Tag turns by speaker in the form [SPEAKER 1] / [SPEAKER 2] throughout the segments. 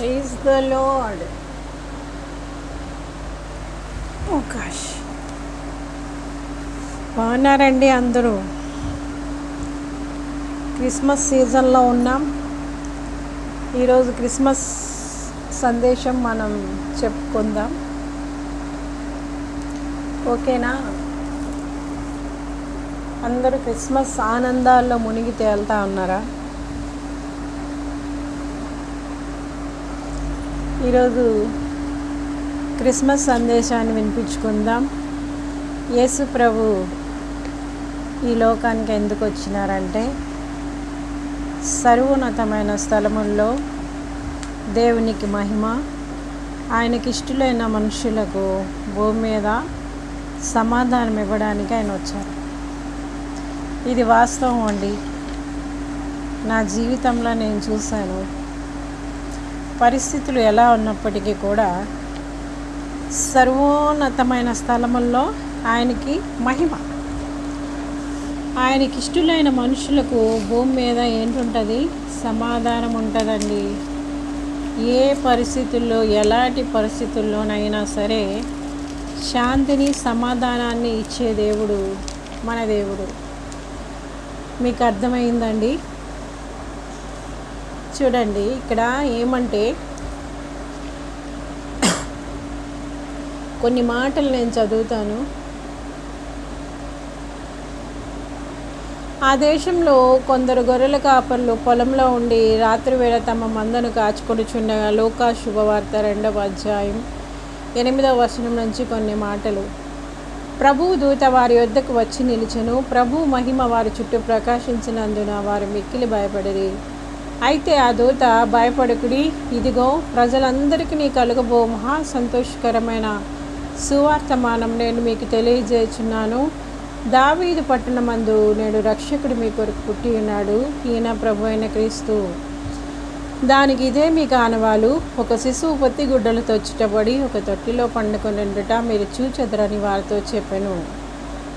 [SPEAKER 1] Praise the Lord. Oh, ఓకాష్ బాగున్నారండి అందరూ. క్రిస్మస్ సీజన్లో ఉన్నాం. ఈరోజు క్రిస్మస్ సందేశం మనం చెప్పుకుందాం. ఓకేనా? అందరూ క్రిస్మస్ ఆనందాల్లో మునిగి తేలుతా ఉన్నారా? ఈరోజు క్రిస్మస్ సందేశాన్ని వినిపించుకుందాం. యేసు ప్రభు ఈ లోకానికి ఎందుకు వచ్చినారంటే సర్వోన్నతమైన స్థలముల్లో దేవునికి మహిమ ఆయనకి ఇష్టలైన మనుషులకు భూమి మీద సమాధానం ఇవ్వడానికి ఆయన వచ్చారు. ఇది వాస్తవం అండి. నా జీవితంలో నేను చూశాను. పరిస్థితులు ఎలా ఉన్నప్పటికీ కూడా సర్వోన్నతమైన స్థలముల్లో ఆయనకి మహిమ. ఆయనకి ఇష్టలైన మనుషులకు భూమి మీద ఏంటుంటుంది? సమాధానం ఉంటుందండి. ఏ పరిస్థితుల్లో ఎలాంటి పరిస్థితుల్లోనైనా సరే శాంతిని సమాధానాన్ని ఇచ్చే దేవుడు మన దేవుడు. మీకు అర్థమైందండి? చూడండి ఇక్కడ ఏమంటే కొన్ని మాటలు నేను చదువుతాను. ఆ దేశంలో కొందరు గొర్రెల కాపర్లు పొలంలో ఉండి రాత్రి వేళ తమ మందను కాచుకొనిచుండగా లోకా శుభవార్త రెండవ అధ్యాయం ఎనిమిదవ వచనం నుంచి కొన్ని మాటలు. ప్రభువు దూత వారి వద్దకు వచ్చి నిలిచెను. ప్రభు మహిమ వారి చుట్టూ ప్రకాశించినందున వారు మిక్కిలి భయపడిరి. అయితే ఆ దూత భయపడకుడి ఇదిగో ప్రజలందరికీ నీ కలుగబో మహా సంతోషకరమైన సువార్తమానం నేను మీకు తెలియజేస్తున్నాను దావీదు పట్టణమందు నేడు రక్షకుడు మీ కొరకు పుట్టి ఉన్నాడు. ఈయన ప్రభు అయిన క్రీస్తు. దానికి ఇదే మీ కానవాలు. ఒక శిశువు పొత్తి గుడ్డలు చుట్టబడి ఒక తొట్టిలో పండుకొనిండుట మీరు చూచెదరని వారితో చెప్పాను.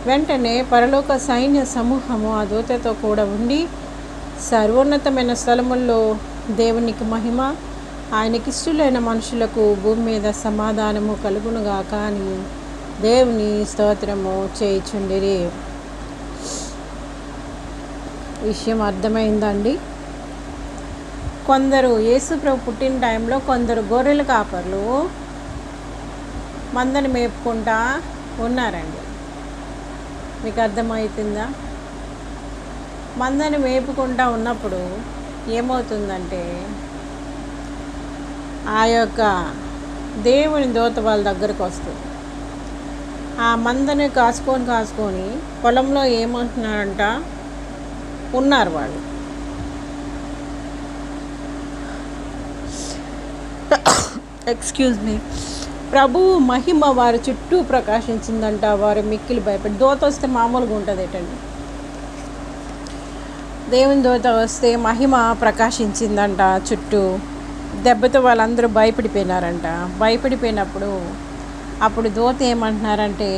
[SPEAKER 1] వెంటనే పరలోక సైన్య సమూహము ఆ దూతతో కూడా ఉండి సర్వోన్నతమైన స్థలముల్లో దేవునికి మహిమ ఆయనకి ఇష్టలైన మనుషులకు భూమి మీద సమాధానము కలుగునుగా కానీ దేవుని స్తోత్రము చేయుచుండిరి. విషయం అర్థమైందండి. కొందరు యేసుప్రభు పుట్టిన టైంలో కొందరు గొర్రెల కాపర్లు మందని మేపుకుంటా ఉన్నారండి. మీకు అర్థమవుతుందా మందని మేపుకుంటా ఉన్నప్పుడు ఏమవుతుందంటే ఆ యొక్క దేవుని దోత వాళ్ళ దగ్గరకు వస్తుంది. ఆ మందని కాసుకొని కాసుకొని పొలంలో ఏమంటున్నారంట? ఉన్నారు వాళ్ళు. ఎక్స్క్యూజ్ మీ ప్రభు మహిమ వారి చుట్టూ ప్రకాశించిందంట వారు మిక్కిలి భయపడి. దోత వస్తే మామూలుగా ఉంటుంది ఏంటండి దేవుని దోత వస్తే మహిమ ప్రకాశించిందంట చుట్టూ. దెబ్బతో వాళ్ళందరూ భయపడిపోయినారంట. భయపడిపోయినప్పుడు అప్పుడు దోత ఏమంటున్నారంటే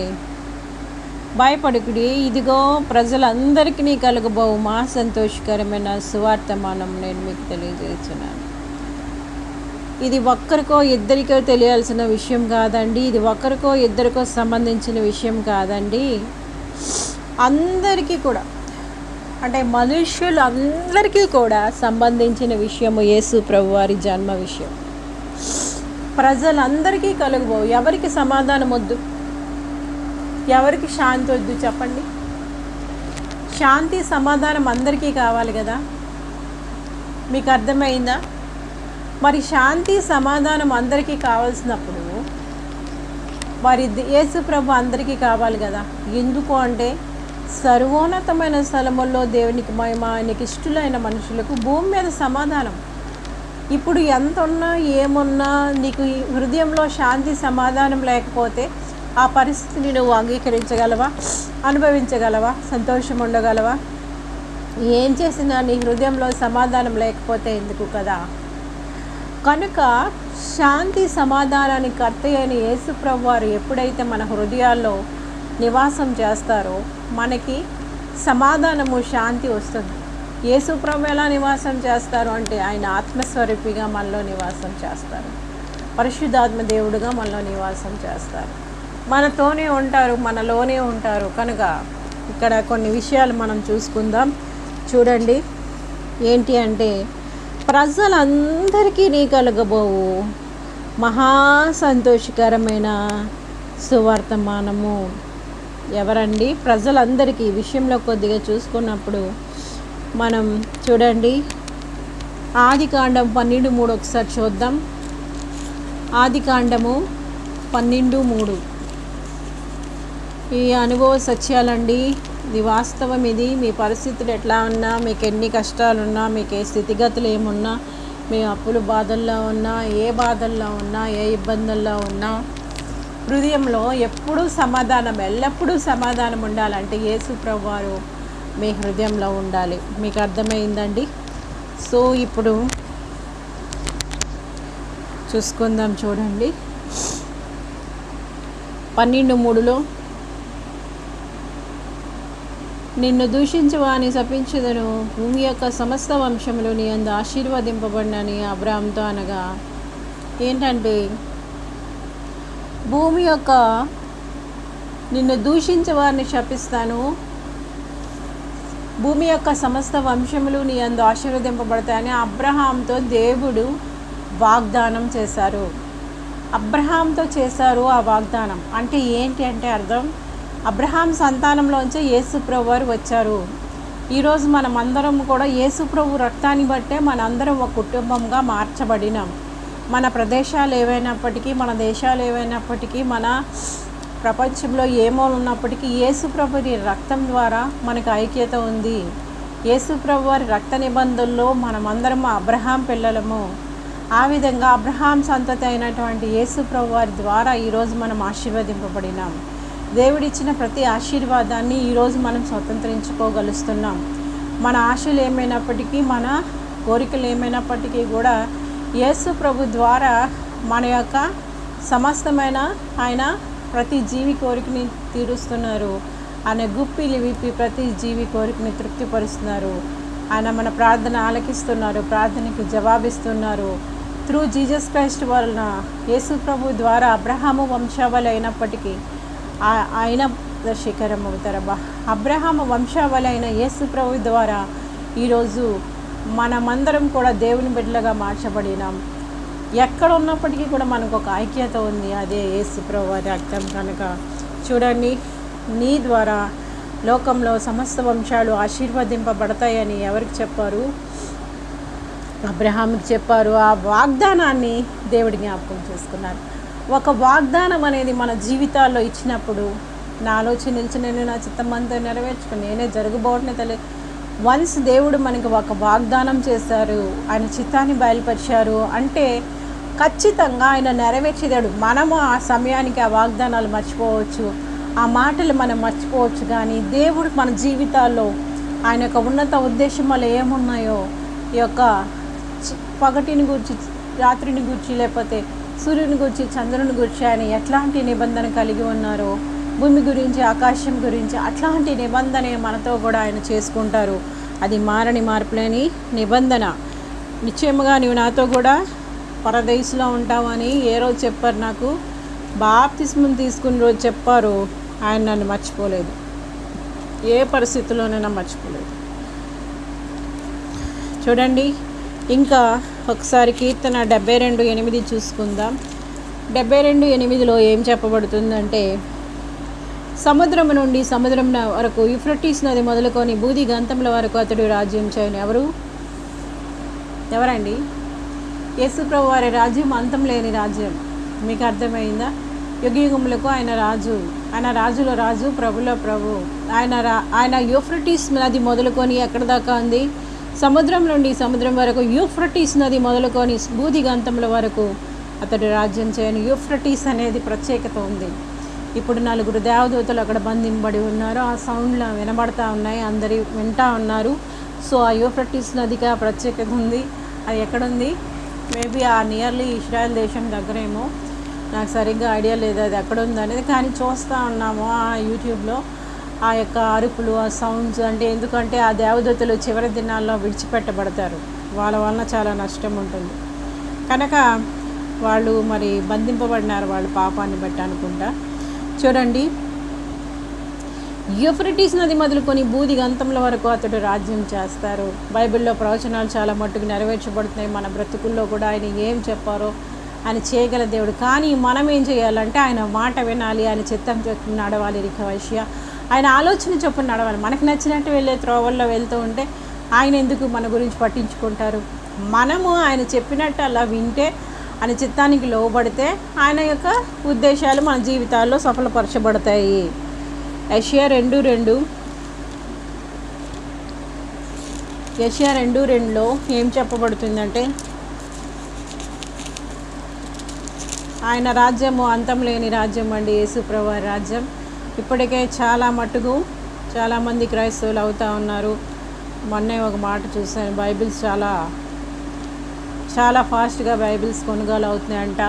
[SPEAKER 1] భయపడుకుడి ఇదిగో ప్రజలందరికీ కలుగబోవు. మా సంతోషకరమైన సువార్తమానం నేను మీకు తెలియజేస్తున్నాను. ఇది ఒక్కరికో ఇద్దరికో తెలియాల్సిన విషయం కాదండి. ఇది ఒక్కరికో ఇద్దరికో సంబంధించిన విషయం కాదండి. అందరికీ కూడా అంటే మనుష్యులందరికీ కూడా సంబంధించిన విషయము యేసు ప్రభు వారి జన్మ విషయం. ప్రజలందరికీ కలుగుబో ఎవరికి సమాధానం వద్దు? ఎవరికి శాంతి వద్దు చెప్పండి? శాంతి సమాధానం అందరికీ కావాలి కదా? మీకు అర్థమైందా? మరి శాంతి సమాధానం అందరికీ కావాల్సినప్పుడు మరి యేసు ప్రభు అందరికీ కావాలి కదా? ఎందుకు అంటే సర్వోన్నతమైన స్థలముల్లో దేవునికి మహిమ ఆయనకి ఇష్టలైన మనుషులకు భూమి మీద సమాధానం. ఇప్పుడు ఎంత ఉన్నా ఏమున్నా నీకు ఈ హృదయంలో శాంతి సమాధానం లేకపోతే ఆ పరిస్థితిని నువ్వు అంగీకరించగలవా? అనుభవించగలవా? సంతోషం ఉండగలవా? ఏం చేసినా నీ హృదయంలో సమాధానం లేకపోతే ఎందుకు కదా? కనుక శాంతి సమాధానానికి కర్త అయిన యేసుప్రభు వారు ఎప్పుడైతే మన హృదయాల్లో నివాసం చేస్తారో మనకి సమాధానము శాంతి వస్తుంది. యేసుప్రభు ఎలా నివాసం చేస్తారు అంటే ఆయన ఆత్మస్వరూపిగా మనలో నివాసం చేస్తారు. పరిశుద్ధాత్మ దేవుడుగా మనలో నివాసం చేస్తారు. మనతోనే ఉంటారు మనలోనే ఉంటారు. కనుక ఇక్కడ కొన్ని విషయాలు మనం చూసుకుందాం. చూడండి ఏంటి అంటే ప్రజలందరికీ నీ కలగబోవు మహా సంతోషకరమైన సువర్తమానము. ఎవరండి? ప్రజలందరికీ ఈ విషయంలో కొద్దిగా చూసుకున్నప్పుడు మనం చూడండి. ఆది కాండం పన్నెండు మూడు ఒకసారి చూద్దాం. ఆది కాండము పన్నెండు మూడు. ఈ అనుభవ సత్యాలండి. ఇది వాస్తవం ఇది. మీ పరిస్థితులు ఎట్లా ఉన్నా మీకు ఎన్ని కష్టాలున్నా మీకు ఏ స్థితిగతులు ఏమున్నా మీ అప్పులు బాధల్లో ఉన్నా ఏ బాధల్లో ఉన్నా ఏ ఇబ్బందుల్లో ఉన్నా హృదయంలో ఎప్పుడూ సమాధానం ఎల్లప్పుడూ సమాధానం ఉండాలంటే యేసు ప్రభువారు మీ హృదయంలో ఉండాలి. మీకు అర్థమైందండి? సో ఇప్పుడు చూసుకుందాం చూడండి. పన్నెండు మూడులో నిన్ను దూషించవాని శపించదను భూమి యొక్క సమస్త వంశములు నీ అందు ఆశీర్వదింపబడినని అబ్రామ్తో అనగా ఏంటంటే భూమి యొక్క నిన్ను దూషించే వారిని శపిస్తాను. భూమి యొక్క సమస్త వంశములు నీ అందు ఆశీర్వదింపబడతాయని అబ్రహాంతో దేవుడు వాగ్దానం చేశారు. అబ్రహాంతో చేశారు ఆ వాగ్దానం. అంటే ఏంటి అంటే అర్థం? అబ్రహాం సంతానంలోంచి యేసు వారు వచ్చారు. ఈరోజు మనం అందరం కూడా యేసుప్రభు రక్తాన్ని బట్టే మనందరం ఒక కుటుంబంగా మార్చబడినాం. మన ప్రదేశాలు ఏవైనప్పటికీ మన దేశాలు ఏవైనప్పటికీ మన ప్రపంచంలో ఏమో ఉన్నప్పటికీ యేసుప్రభు రక్తం ద్వారా మనకు ఐక్యత ఉంది. యేసుప్రభు వారి రక్త నిబంధనల్లో మనమందరం అబ్రహాం పిల్లలము. ఆ విధంగా అబ్రహాం సంతతి అయినటువంటి యేసుప్రభు వారి ద్వారా ఈరోజు మనం ఆశీర్వదింపబడినాం. దేవుడిచ్చిన ప్రతి ఆశీర్వాదాన్ని ఈరోజు మనం స్వతంత్రించుకోగలుస్తున్నాం. మన ఆశలు ఏమైనప్పటికీ మన కోరికలు ఏమైనప్పటికీ కూడా యేసు ప్రభు ద్వారా మన యొక్క సమస్తమైన ఆయన ప్రతి జీవి కోరికని తీరుస్తున్నారు. ఆయన గుప్పిలు విప్పి ప్రతి జీవి కోరికని తృప్తిపరుస్తున్నారు. ఆయన మన ప్రార్థన ఆలకిస్తున్నారు ప్రార్థనకి జవాబిస్తున్నారు. త్రూ జీసస్ క్రైస్ట్ వలన యేసు ప్రభు ద్వారా అబ్రహాము వంశావళి అయినప్పటికీ ఆ- ఆయన శిఖరం అవుతారబ్బా. అబ్రహాము వంశావళి అయిన యేసు ప్రభు ద్వారా ఈరోజు మనమందరం కూడా దేవుని బిడ్డలుగా మార్చబడినాం. ఎక్కడ ఉన్నప్పటికీ కూడా మనకు ఒక ఐక్యత ఉంది. అదే యేసు వారి రక్తం కనుక. చూడండి నీ ద్వారా లోకంలో సమస్త వంశాలు ఆశీర్వదింపబడతాయని ఎవరికి చెప్పారు? అబ్రహాంకి చెప్పారు. ఆ వాగ్దానాన్ని దేవుడి జ్ఞాపకం చేసుకున్నారు. ఒక వాగ్దానం అనేది మన జీవితాల్లో ఇచ్చినప్పుడు నా ఆలోచన నిలిచి నేను నా చిత్తమంతా నెరవేర్చుకుని నేనే జరగబోటనే తెలియదు వన్స్ దేవుడు మనకు ఒక వాగ్దానం చేశారు ఆయన చిత్తాన్ని బయలుపరిచారు అంటే ఖచ్చితంగా ఆయన నెరవేర్చేదాడు. మనము ఆ సమయానికి ఆ వాగ్దానాలు మర్చిపోవచ్చు ఆ మాటలు మనం మర్చిపోవచ్చు కానీ దేవుడు మన జీవితాల్లో ఆయన యొక్క ఉన్నత ఉద్దేశం వల్ల ఏమున్నాయో ఈ యొక్క పగటిని గురించి రాత్రిని గురించి లేకపోతే సూర్యుని గురించి చంద్రుని గురించి ఆయన ఎట్లాంటి నిబంధన కలిగి ఉన్నారో భూమి గురించి ఆకాశం గురించి అట్లాంటి నిబంధన మనతో కూడా ఆయన చేసుకుంటారు. అది మారని మార్పులేని నిబంధన. నిశ్చయముగా నీవు నాతో కూడా పరదేశంలో ఉంటావని ఏ రోజు చెప్పారు నాకు? బాప్తిస్మం తీసుకున్న రోజు చెప్పారు. ఆయన నన్ను మర్చిపోలేదు. ఏ పరిస్థితుల్లోనైనా మర్చిపోలేదు. చూడండి ఇంకా ఒకసారి కీర్తన డెబ్బై రెండు ఎనిమిది చూసుకుందాం. డెబ్బై రెండు ఎనిమిదిలో ఏం చెప్పబడుతుందంటే సముద్రం నుండి సముద్రం వరకు యుఫ్రటీస్ నది మొదలుకొని బూది గంతముల వరకు అతడు రాజ్యం చేయను. ఎవరు? ఎవరండి? యేసుప్రభు వారి రాజ్యం అంతం లేని రాజ్యం. మీకు అర్థమైందా? యుగయుగములకు ఆయన రాజు ఆయన రాజుల రాజు ప్రభుల ప్రభు. ఆయన రా ఆయన యూఫ్రటీస్ నది మొదలుకొని ఎక్కడ దాకా ఉంది సముద్రం నుండి సముద్రం వరకు యూఫ్రటీస్ నది మొదలుకొని బూది గంతముల వరకు అతడు రాజ్యం చేయను. యూఫ్రటీస్ అనేది ప్రత్యేకత ఉంది. ఇప్పుడు నలుగురు దేవదూతలు అక్కడ బంధింపబడి ఉన్నారు. ఆ సౌండ్లు వినబడతా ఉన్నాయి. అందరి వింటా ఉన్నారు. సో ఆ యూఫ్రటిస్ నదికి ఆ ప్రత్యేకత ఉంది. అది ఎక్కడుంది? మేబీ ఆ నియర్లీ ఇస్రాయల్ దేశం దగ్గరేమో. నాకు సరిగ్గా ఐడియా లేదు అది ఎక్కడ ఉందనేది అనేది. కానీ చూస్తూ ఉన్నాము ఆ యూట్యూబ్లో. ఆ యొక్క అరుపులు ఆ సౌండ్స్ అంటే ఎందుకంటే ఆ దేవదూతలు చివరి దినాల్లో విడిచిపెట్టబడతారు. వాళ్ళ వలన చాలా నష్టం ఉంటుంది. కనుక వాళ్ళు మరి బంధింపబడినారు వాళ్ళు పాపాన్ని బట్టి అనుకుంటా. చూడండి. యూఫ్రిటీస్ నది మొదలుకొని బూది గంతంల వరకు అతడు రాజ్యం చేస్తారు. బైబిల్లో ప్రవచనాలు చాలా మట్టుకు నెరవేర్చబడుతున్నాయి. మన బ్రతుకుల్లో కూడా ఆయన ఏం చెప్పారో ఆయన చేయగల దేవుడు. కానీ మనం ఏం చేయాలంటే ఆయన మాట వినాలి. ఆయన చిత్తం చొప్పున నడవాలి రికవశ్య ఆయన ఆలోచన చొప్పున నడవాలి. మనకు నచ్చినట్టు వెళ్ళే త్రోవల్లో వెళ్తూ ఉంటే ఆయన ఎందుకు మన గురించి పట్టించుకుంటారు? మనము ఆయన చెప్పినట్టు అలా వింటే అని చిత్తానికి లోబడితే ఆయన యొక్క ఉద్దేశాలు మన జీవితాల్లో సఫలపరచబడతాయి. యషియా రెండు రెండు. యషియా రెండు రెండులో ఏం చెప్పబడుతుందంటే ఆయన రాజ్యము అంతం లేని రాజ్యం అండి యేసుప్రభు రాజ్యం. ఇప్పటికే చాలా మట్టుకు చాలామంది క్రైస్తవులు అవుతా ఉన్నారు. మొన్నే ఒక మాట చూశాను బైబిల్స్ చాలా చాలా ఫాస్ట్గా బైబిల్స్ కొనుగోలు అవుతున్నాయంట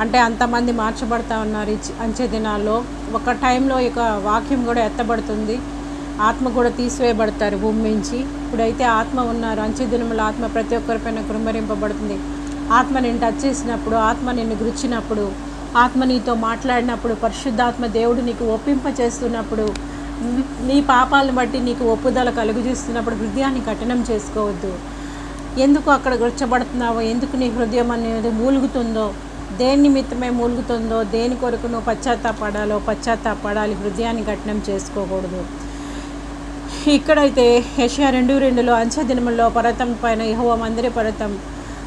[SPEAKER 1] అంటే అంతమంది మార్చబడతా ఉన్నారు అంచె దినాల్లో. ఒక టైంలో ఇక వాక్యం కూడా ఎత్తబడుతుంది. ఆత్మ కూడా తీసివేయబడతారు భూమి నుంచి. ఇప్పుడైతే ఆత్మ ఉన్నారు. అంచె దినముల ఆత్మ ప్రతి ఒక్కరిపైన కృమరింపబడుతుంది ఆత్మ నేను టచ్ చేసినప్పుడు ఆత్మ నిన్ను గురిచినప్పుడు ఆత్మ నీతో మాట్లాడినప్పుడు పరిశుద్ధాత్మ దేవుడు నీకు ఒప్పింప చేస్తున్నప్పుడు నీ- నీ పాపాలను బట్టి నీకు ఒప్పుదల కలుగు చేస్తున్నప్పుడు హృదయాన్ని కఠినం చేసుకోవద్దు. ఎందుకు అక్కడ గుర్చబడుతున్నావో ఎందుకు నీ హృదయం అనేది మూలుగుతుందో దేని నిమిత్తమే మూలుగుతుందో దేని కొరకు నువ్వు పశ్చాత్తాపడాలో పశ్చాత్తాపడాలి హృదయాన్ని కఠినం చేసుకోకూడదు. ఇక్కడైతే ఏషియా రెండు రెండులో అంచె దినముల్లో పర్వతం పైన యహోవ మందిర పర్వతం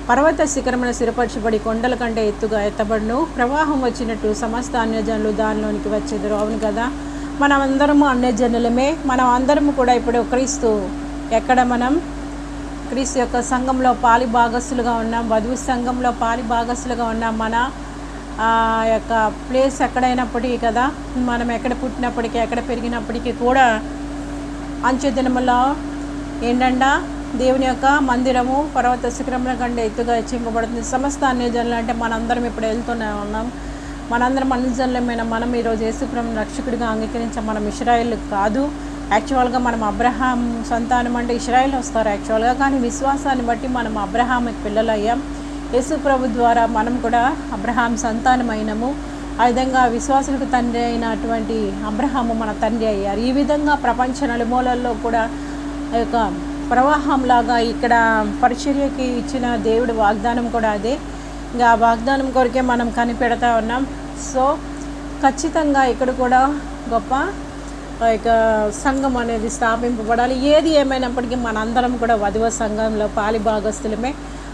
[SPEAKER 1] పర్వత శిఖరమున స్థిరపరచబడి కొండల కంటే ఎత్తుగా ఎత్తబడును. ప్రవాహం వచ్చినట్టు సమస్త అన్యజనులు దానిలోనికి వచ్చేదరు. అవును కదా? మనం అందరము అన్యజనులమే. మనం అందరము కూడా ఇప్పుడు క్రీస్తు. ఎక్కడ మనం? క్రీస్తు యొక్క సంఘంలో పాలి భాగస్సులుగా ఉన్నాం వధువు సంఘంలో పాలి భాగస్సులుగా ఉన్నాం. మన యొక్క ప్లేస్ ఎక్కడైనప్పటికీ కదా మనం ఎక్కడ పుట్టినప్పటికీ ఎక్కడ పెరిగినప్పటికీ కూడా అంచె దినములో ఏంటంటే దేవుని యొక్క మందిరము పర్వత శిఖరముల కంటే ఎత్తుగా హెచ్చింపబడుతుంది సమస్త అన్యజనులు అంటే మనందరం ఇప్పుడు వెళ్తూనే ఉన్నాం. మనందరం అన్యజనులమైన మనం ఈరోజు యేసుప్రభుని రక్షకుడిగా అంగీకరించే మనం ఇస్రాయిల్ కాదు. యాక్చువల్గా మనం అబ్రహాం సంతానం అంటే ఇస్రాయిల్ వస్తారు యాక్చువల్గా కానీ విశ్వాసాన్ని బట్టి మనం అబ్రహాంకి పిల్లలయ్యాం. యేసు ప్రభు ద్వారా మనం కూడా అబ్రహాం సంతానమైనము ఆ విధంగా విశ్వాసులకు తండ్రి అయినటువంటి అబ్రహాము మన తండ్రి అయ్యారు. ఈ విధంగా ప్రపంచ నలుమూలల్లో కూడా యొక్క ప్రవాహంలాగా ఇక్కడ పరిచర్యకి ఇచ్చిన దేవుడు వాగ్దానం కూడా అదే. ఇంకా ఆ వాగ్దానం కొరకే మనం కనిపెడతా ఉన్నాం. సో ఖచ్చితంగా ఇక్కడ కూడా గొప్ప యొక్క సంఘం అనేది స్థాపింపబడాలి. ఏది ఏమైనప్పటికీ మనందరం కూడా వధువ సంఘంలో పాలి భాగస్తులమే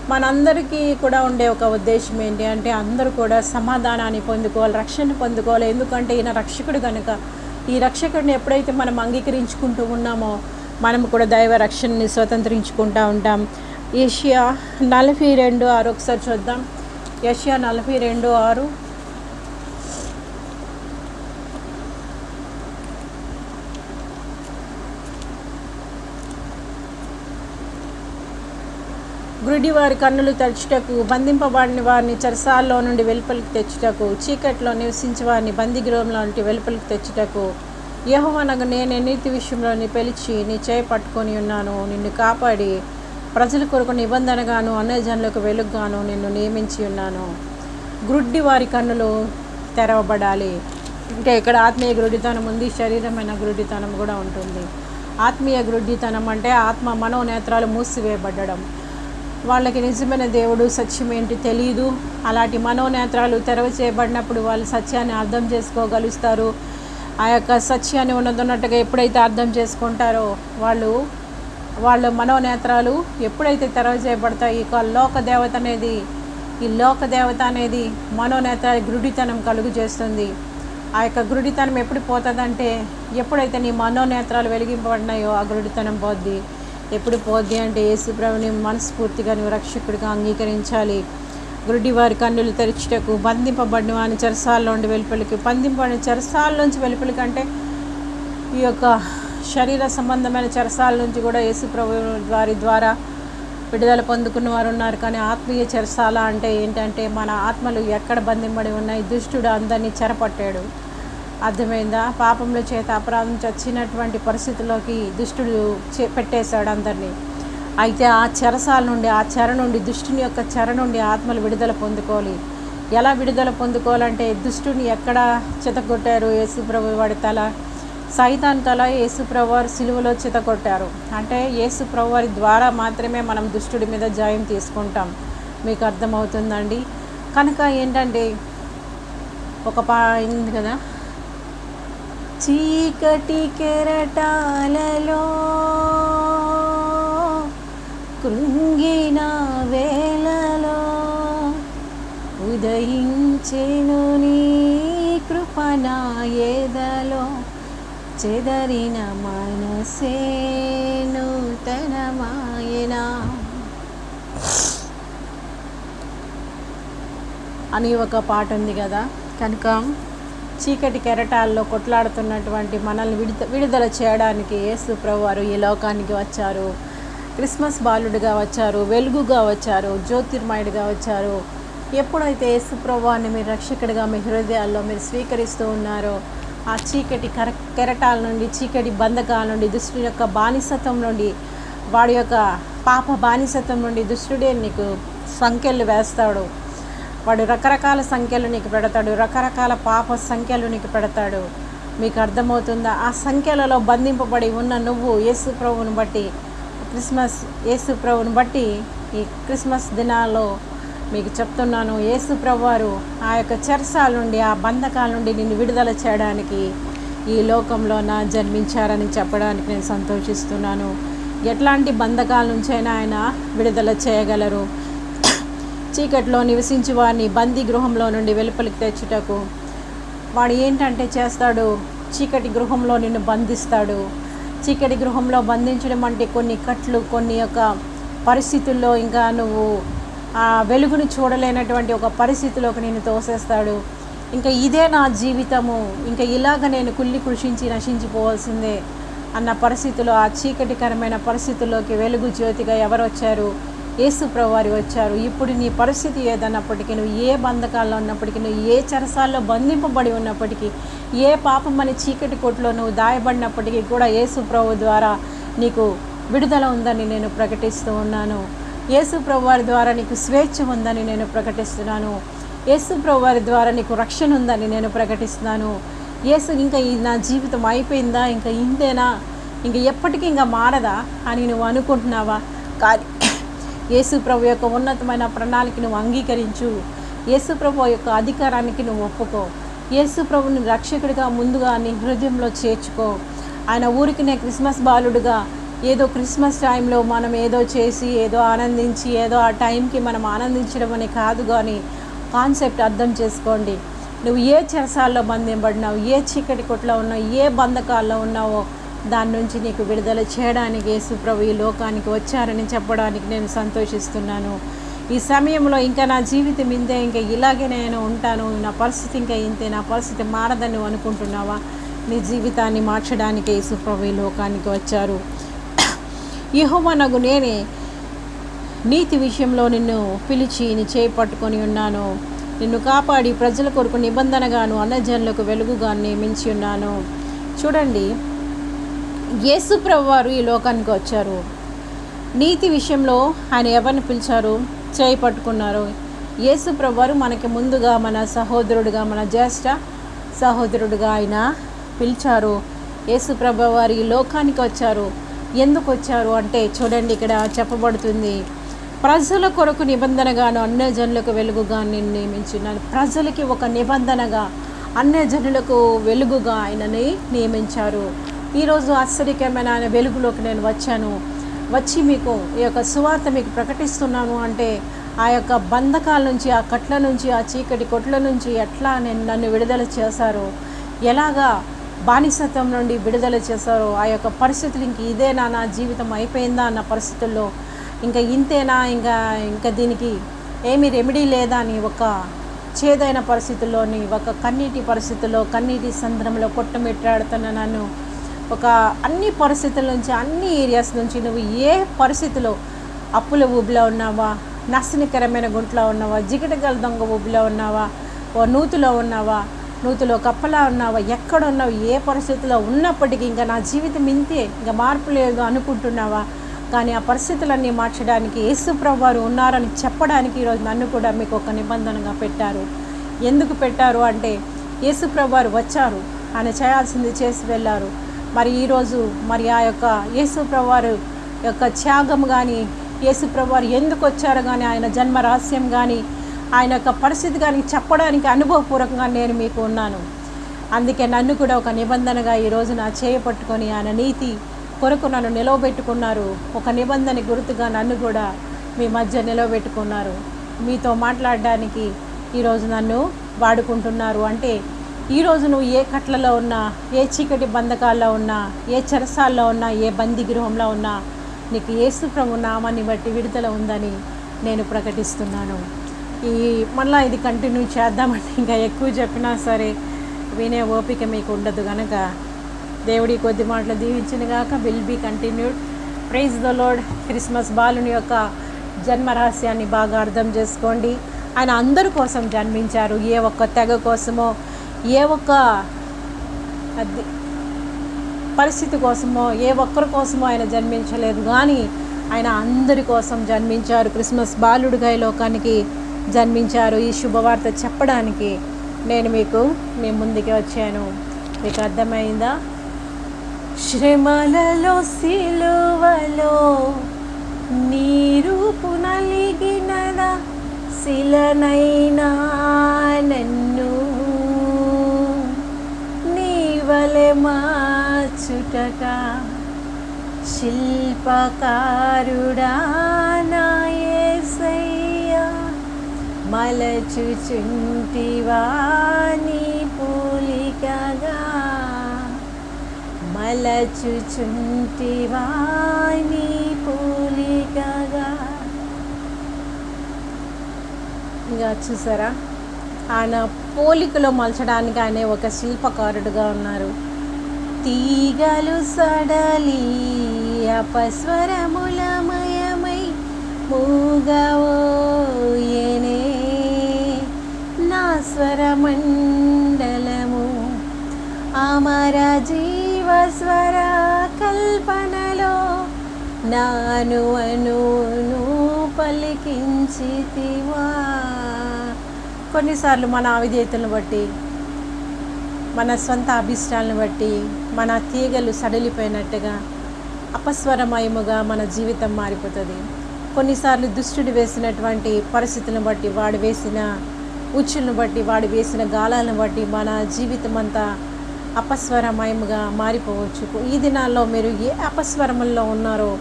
[SPEAKER 1] మనందరికీ కూడా ఉండే ఒక ఉద్దేశం ఏంటి అంటే అందరూ కూడా సమాధానాన్ని పొందుకోవాలి రక్షణ పొందుకోవాలి. ఎందుకంటే ఈయన రక్షకుడు కనుక ఈ రక్షకుడిని ఎప్పుడైతే మనం అంగీకరించుకుంటూ ఉన్నామో మనం కూడా దైవ రక్షణని స్వతంత్రించుకుంటూ ఉంటాం. ఏషియా నలభై రెండు ఆరు ఒకసారి చూద్దాం. ఏషియా నలభై రెండు ఆరు గుడి వారి కన్నులు తెరచుటకు బంధింపబడిన వారిని చెరసాల్లో నుండి వెలుపలికి తెచ్చుటకు చీకట్లో నివసించే వారిని బందిగృహంలో నుండి వెలుపలికి తెచ్చుటకు. యహోవనగా నేను నీతి విషయంలో నీ పిలిచి నీ చేయి పట్టుకొని ఉన్నాను. నిన్ను కాపాడి ప్రజల కొరకు నిబంధనగాను అన్నజనులకు వెలుగుగాను నిన్ను నియమించి ఉన్నాను. గ్రుడ్డి వారి కన్నులు తెరవబడాలి. అంటే ఇక్కడ ఆత్మీయ గ్రుడితనం ఉంది. శరీరమైన గ్రుడితనం కూడా ఉంటుంది. ఆత్మీయ గ్రుడ్డితనం అంటే ఆత్మ మనోనేత్రాలు మూసివేయబడడం వాళ్ళకి నిజమైన దేవుడు సత్యం ఏంటి తెలియదు అలాంటి మనోనేత్రాలు తెరవ చేయబడినప్పుడు వాళ్ళు సత్యాన్ని అర్థం చేసుకోగలుగుతారు ఆ యొక్క సత్యాన్ని ఉన్నదన్నట్టుగా ఎప్పుడైతే అర్థం చేసుకుంటారో వాళ్ళు వాళ్ళ మనోనేత్రాలు ఎప్పుడైతే తెరవ చేయబడతాయి ఇక లోక దేవత అనేది ఈ లోక దేవత అనేది మనోనేత్రాలు గురుడితనం కలుగు చేస్తుంది. ఆ యొక్క గురుడితనం ఎప్పుడు పోతుందంటే ఎప్పుడైతే నీ మనోనేత్రాలు వెలిగింపబడినాయో ఆ గురుడితనం పోద్ది. ఎప్పుడు పోద్ది అంటే యేసుప్రభుని మనస్ఫూర్తిగా నువ్వు రక్షకుడిగా అంగీకరించాలి. గురుడి వారి కన్నులు తెరచుటకు బంధింపబడిన వాని చెరసాల్లో ఉండి వెలుపలికి బంధింపబడిన చెరసాల నుంచి వెలుపలికి అంటే ఈ యొక్క శరీర సంబంధమైన చెరసాల నుంచి కూడా యేసుప్రభు వారి ద్వారా విడుదల పొందుకున్న వారు ఉన్నారు. కానీ ఆత్మీయ చెరసాల అంటే ఏంటంటే మన ఆత్మలు ఎక్కడ బంధింపడి ఉన్నాయి? దుష్టుడు అందరినీ చెరపట్టాడు. అర్థమైందా? పాపంలో చేత అపరాధం చచ్చినటువంటి పరిస్థితుల్లోకి దుష్టుడు చే పెట్టేశాడు అందరినీ. అయితే ఆ చెరసాల నుండి ఆ చెర నుండి దుష్టుని యొక్క చెర నుండి ఆత్మలు విడుదల పొందుకోవాలి. ఎలా విడుదల పొందుకోవాలంటే దుష్టుని ఎక్కడ చితగొట్టారు యేసుప్రభు వాడి తల. సైతాన్ తల యేసుప్రభు వారు సిలువలో చితగొట్టారు అంటే యేసుప్రభు వారి ద్వారా మాత్రమే మనం దుష్టుడి మీద జాయం తీసుకుంటాం. మీకు అర్థమవుతుందండి? కనుక ఏంటంటే ఒక పా అయింది కదా? చీకటి కెరటాలలో కృంగిన వేళలో ఉదయించెను నీ కృపణ ఏదలో చెదరిన మనసే నూతనమాయన. అని ఒక పాట ఉంది కదా. కనుక చీకటి కెరటాల్లో కొట్లాడుతున్నటువంటి మనల్ని విడుద విడుదల చేయడానికి యేసు ప్రభువారు ఈ లోకానికి వచ్చారు. క్రిస్మస్ బాలుడిగా వచ్చారు వెలుగుగా వచ్చారు జ్యోతిర్మయుడిగా వచ్చారు. ఎప్పుడైతే యేసు ప్రభువాన్ని మీరు రక్షకుడిగా మీ హృదయాల్లో మీరు స్వీకరిస్తూ ఉన్నారో ఆ చీకటి కర కెరటాల నుండి చీకటి బంధకాల నుండి దుష్టుడి యొక్క బానిసత్వం నుండి వాడి యొక్క పాప బానిసత్వం నుండి దుష్టుడే నీకు సంకెళ్ళు వేస్తాడు. వాడు రకరకాల సంఖ్యలు నీకు పెడతాడు రకరకాల పాప సంఖ్యలు నీకు పెడతాడు. మీకు అర్థమవుతుందా? ఆ సంఖ్యలలో బంధింపబడి ఉన్న నువ్వు యేసు ప్రభువుని బట్టి క్రిస్మస్ యేసు ప్రభువుని బట్టి ఈ క్రిస్మస్ దినాల్లో మీకు చెప్తున్నాను యేసు ప్రభువారు ఆ యొక్క చెరసాల నుండి ఆ బంధకాల నుండి నిన్ను విడుదల చేయడానికి ఈ లోకంలో నా జన్మించారని చెప్పడానికి నేను సంతోషిస్తున్నాను. ఎట్లాంటి బంధకాల నుంచైనా ఆయన విడుదల చేయగలరు. చీకట్లో నివసించి వాడిని బందీ గృహంలో నుండి వెలుపలికి తెచ్చుటకు. వాడు ఏంటంటే చేస్తాడు? చీకటి గృహంలో నిన్ను బంధిస్తాడు. చీకటి గృహంలో బంధించడం అంటే కొన్ని కట్లు కొన్ని యొక్క పరిస్థితుల్లో ఇంకా నువ్వు ఆ వెలుగును చూడలేనటువంటి ఒక పరిస్థితిలోకి నేను తోసేస్తాడు. ఇంకా ఇదే నా జీవితము. ఇంకా ఇలాగ నేను కుళ్ళి కృషించి నశించిపోవాల్సిందే అన్న పరిస్థితిలో ఆ చీకటికరమైన పరిస్థితుల్లోకి వెలుగు జ్యోతిగా ఎవరు వచ్చారు యేసు ప్రభువారి వచ్చారు. ఇప్పుడు నీ పరిస్థితి ఏదన్నప్పటికీ నువ్వు ఏ బంధకాల్లో ఉన్నప్పటికీ నువ్వు ఏ చరసాల్లో బంధింపబడి ఉన్నప్పటికీ ఏ పాపం అనే చీకటి కొట్లో నువ్వు దాయబడినప్పటికీ కూడా యేసు ప్రభు ద్వారా నీకు విడుదల ఉందని నేను ప్రకటిస్తూ ఉన్నాను. యేసు వారి ద్వారా నీకు స్వేచ్ఛ ఉందని నేను ప్రకటిస్తున్నాను. యేసు వారి ద్వారా నీకు రక్షణ ఉందని నేను ప్రకటిస్తున్నాను. యేసు ఇంకా ఈ నా జీవితం అయిపోయిందా? ఇంకా ఇంతేనా? ఇంకా ఎప్పటికీ ఇంకా మారదా అని నువ్వు అనుకుంటున్నావా? కానీ యేసు ప్రభు యొక్క ఉన్నతమైన ప్రణాళిక నువ్వు అంగీకరించు. యేసు ప్రభు యొక్క అధికారానికి నువ్వు ఒప్పుకో. యేసు ప్రభుని రక్షకుడిగా ముందుగా నీ హృదయంలో చేర్చుకో. ఆయన ఊరికి నే క్రిస్మస్ బాలుడుగా ఏదో క్రిస్మస్ టైంలో మనం ఏదో చేసి ఏదో ఆనందించి ఏదో ఆ టైంకి మనం ఆనందించడం అని కాదు కానీ కాన్సెప్ట్ అర్థం చేసుకోండి. నువ్వు ఏ చెరసాల్లో బంధింపడినావు ఏ చీకటి కొట్లో ఉన్నావు ఏ బంధకాల్లో ఉన్నావో దాని నుంచి నీకు విడుదల చేయడానికి యేసుప్రభు ఈ లోకానికి వచ్చారని చెప్పడానికి నేను సంతోషిస్తున్నాను. ఈ సమయంలో ఇంకా నా జీవితం ఇంతే ఇంకా ఇలాగే నేను ఉంటాను. నా పరిస్థితి ఇంకా ఇంతే నా పరిస్థితి మారదని అనుకుంటున్నావా? నీ జీవితాన్ని మార్చడానికి యేసుప్రభు ఈ లోకానికి వచ్చారు. యెహోవానగు నేనే నీతి విషయంలో నిన్ను పిలిచి నీ చేయి పట్టుకొని ఉన్నాను. నిన్ను కాపాడి ప్రజల కొరకు నిబంధనగాను అన్నజనులకు వెలుగుగా నియమించి ఉన్నాను. చూడండి యేసు వారు ఈ లోకానికి వచ్చారు. నీతి విషయంలో ఆయన ఎవరిని పిలిచారు? చేయి పట్టుకున్నారు. యేసు వారు మనకి ముందుగా మన సహోదరుడుగా మన జ్యేష్ఠ సహోదరుడుగా ఆయన పిలిచారు. యేసు వారు ఈ లోకానికి వచ్చారు. ఎందుకు వచ్చారు అంటే చూడండి ఇక్కడ చెప్పబడుతుంది. ప్రజల కొరకు నిబంధనగాను అన్య జనులకు వెలుగుగా నేను నియమించున్నాను ప్రజలకి ఒక నిబంధనగా అన్య జనులకు వెలుగుగా ఆయనని నియమించారు. ఈరోజు ఆశ్చర్యకరమైన ఆయన వెలుగులోకి నేను వచ్చాను. వచ్చి మీకు ఈ యొక్క సువార్త మీకు ప్రకటిస్తున్నాను అంటే ఆ యొక్క బంధకాల నుంచి ఆ కట్ల నుంచి ఆ చీకటి కొట్ల నుంచి ఎట్లా నేను నన్ను విడుదల చేశారో ఎలాగా బానిసత్వం నుండి విడుదల చేశారో ఆ యొక్క పరిస్థితులు ఇంక ఇదేనా నా జీవితం అయిపోయిందా అన్న పరిస్థితుల్లో ఇంకా ఇంతేనా? ఇంకా ఇంకా దీనికి ఏమీ రెమెడీ లేదా అని ఒక చేదైన పరిస్థితుల్లోని ఒక కన్నీటి పరిస్థితుల్లో కన్నీటి సంద్రంలో కొట్టమిట్టాడుతున్న నన్ను ఒక అన్ని పరిస్థితుల నుంచి అన్ని ఏరియాస్ నుంచి నువ్వు ఏ పరిస్థితిలో అప్పుల ఊబిలో ఉన్నావా? నాశనకరమైన గుంట్లో ఉన్నావా? జిగటగల దొంగ ఊబిలో ఉన్నావా? ఓ నూతులో ఉన్నావా? నూతులో కప్పలా ఉన్నావా? ఎక్కడ ఉన్నావు ఏ పరిస్థితిలో ఉన్నప్పటికీ ఇంకా నా జీవితం ఇంతే ఇంకా మార్పు లేదు అనుకుంటున్నావా? కానీ ఆ పరిస్థితులన్నీ మార్చడానికి యేసుప్రభు వారు ఉన్నారని చెప్పడానికి ఈరోజు నన్ను కూడా మీకు ఒక నిబంధనగా పెట్టారు. ఎందుకు పెట్టారు అంటే యేసుప్రభు వారు వచ్చారు. ఆయన చేయాల్సింది చేసి వెళ్ళారు. మరి ఈరోజు మరి ఆ యొక్క యేసు వారు యొక్క త్యాగం కానీ యేసు ప్రభువారు ఎందుకు వచ్చారు కానీ ఆయన జన్మ రహస్యం కానీ ఆయన యొక్క పరిస్థితి కానీ చెప్పడానికి అనుభవపూర్వకంగా నేను మీకు ఉన్నాను. అందుకే నన్ను కూడా ఒక నిబంధనగా ఈరోజు నా చేయపట్టుకొని ఆయన నీతి కొరకు నన్ను నిలవబెట్టుకున్నారు. ఒక నిబంధన గుర్తుగా నన్ను కూడా మీ మధ్య నిలవబెట్టుకున్నారు. మీతో మాట్లాడడానికి ఈరోజు నన్ను వాడుకుంటున్నారు. అంటే ఈరోజు నువ్వు ఏ కట్లలో ఉన్నా ఏ చీకటి బంధకాల్లో ఉన్నా ఏ చెరసాల్లో ఉన్నా ఏ బందీ గృహంలో ఉన్నా నీకు యేసు ప్రభు నామాన్ని బట్టి విడుదల ఉందని నేను ప్రకటిస్తున్నాను. ఈ మళ్ళీ ఇది కంటిన్యూ చేద్దామంటే ఇంకా ఎక్కువ చెప్పినా సరే వినే ఓపిక మీకు ఉండదు కనుక దేవుడి కొద్ది మాటలు దీవించిన గాక will be continued praise the Lord Christmas బాలుని యొక్క జన్మ రహస్యాన్ని బాగా అర్థం చేసుకోండి. ఆయన అందరి కోసం జన్మించారు. ఏ ఒక్క తెగ కోసమో ఏ ఒక్క పరిస్థితి కోసమో ఏ ఒక్కరి కోసమో ఆయన జన్మించలేదు. కానీ ఆయన అందరి కోసం జన్మించారు. క్రిస్మస్ బాలుడిగా ఈ లోకానికి జన్మించారు. ఈ శుభవార్త చెప్పడానికి నేను మీకు మీ ముందుకి వచ్చాను. మీకు అర్థమైందా? శ్రమలలో సిలువలో నీరు పునలిగినదా శిలనైనా నన్ను నీవలె మార్చుటక శిల్పకారుడా నా యేసయ్యా మలచుచుంటివా నీ పూలికగా. మలచుచుంటివా నీ పూలికగా. ఇంకా చూసారా? ఆయన పోలికలో మలచడానికి ఆయన ఒక శిల్పకారుడుగా ఉన్నారు. తీగలు సడలి అపస్వరములమయమై మూగవోయనే నా స్వరమండలము అమర జీవ స్వర కల్పనలో నాను అనును పలికించితివా. కొన్నిసార్లు మన అవిధేయతలను బట్టి మన సొంత అభిష్టాలను బట్టి మన తీగలు సడలిపోయినట్టుగా అపస్వరమయముగా మన జీవితం మారిపోతుంది. కొన్నిసార్లు దుష్టుడు వేసినటువంటి పరిస్థితులను బట్టి వాడు వేసిన ఉచ్చులను బట్టి వాడు వేసిన గాలాలను బట్టి మన జీవితం అంతా అపస్వరమయముగా మారిపోవచ్చు. ఈ దినాల్లో మీరు ఏ అపస్వరముల్లో ఉన్నారో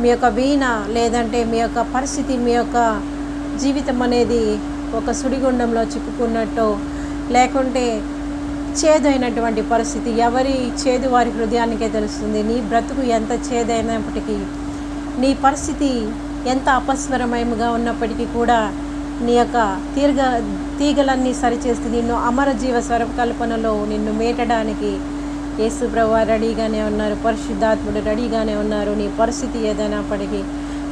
[SPEAKER 1] మీ యొక్క వీణ లేదంటే మీ యొక్క పరిస్థితి మీ యొక్క జీవితం అనేది ఒక సుడిగుండంలో చిక్కుకున్నట్టు లేకుంటే చేదైనటువంటి పరిస్థితి. ఎవరి చేదు వారి హృదయానికే తెలుస్తుంది. నీ బ్రతుకు ఎంత చేదైనప్పటికీ నీ పరిస్థితి ఎంత అపస్వరమయముగా ఉన్నప్పటికీ కూడా నీ యొక్క తీర్గ తీగలన్నీ సరిచేసి నిన్ను అమర జీవ స్వరకల్పనలో నిన్ను మేటడానికి యేసు ప్రభు రెడీగానే ఉన్నారు. పరిశుద్ధాత్ముడు రెడీగానే ఉన్నారు. నీ పరిస్థితి ఏదైనప్పటికీ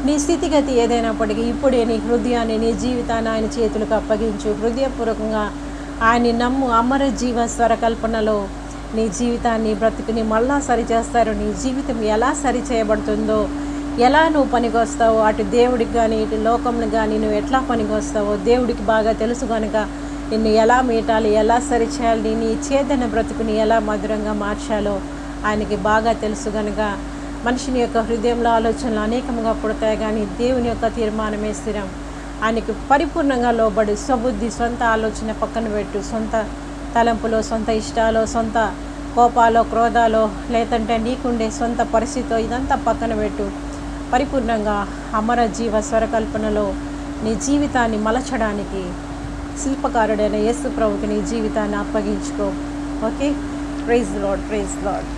[SPEAKER 1] నీ స్థితిగతి ఏదైనప్పటికీ ఇప్పుడే నీ హృదయాన్ని నీ జీవితాన్ని ఆయన చేతులకు అప్పగించు. హృదయపూర్వకంగా ఆయన్ని నమ్ము అమర జీవ స్వరకల్పనలో నీ జీవితాన్ని బ్రతుకుని మళ్ళా సరిచేస్తారు. నీ జీవితం ఎలా సరి చేయబడుతుందో ఎలా నువ్వు పనికొస్తావో అటు దేవుడికి కానీ ఇటు లోకంని కానీ నువ్వు ఎట్లా పనికొస్తావో దేవుడికి బాగా తెలుసు కనుక నిన్ను ఎలా మీటాలి ఎలా సరి చేయాలి నీ చేతన బ్రతుకుని ఎలా మధురంగా మార్చాలో ఆయనకి బాగా తెలుసు కనుక మనిషిని యొక్క హృదయంలో ఆలోచనలు అనేకముగా పుడతాయి కానీ దేవుని యొక్క తీర్మానమే స్థిరం. ఆయనకు పరిపూర్ణంగా లోబడి స్వబుద్ధి సొంత ఆలోచన పక్కన పెట్టు. సొంత తలంపులో సొంత ఇష్టాలో సొంత కోపాలో క్రోధాలో లేదంటే నీకుండే సొంత పరిస్థితితో ఇదంతా పక్కన పెట్టు. పరిపూర్ణంగా అమర జీవ స్వరకల్పనలో నీ జీవితాన్ని మలచడానికి శిల్పకారుడైన యేసు ప్రభుకి నీ జీవితాన్ని అప్పగించుకో. Okay? Praise Lord praise Lord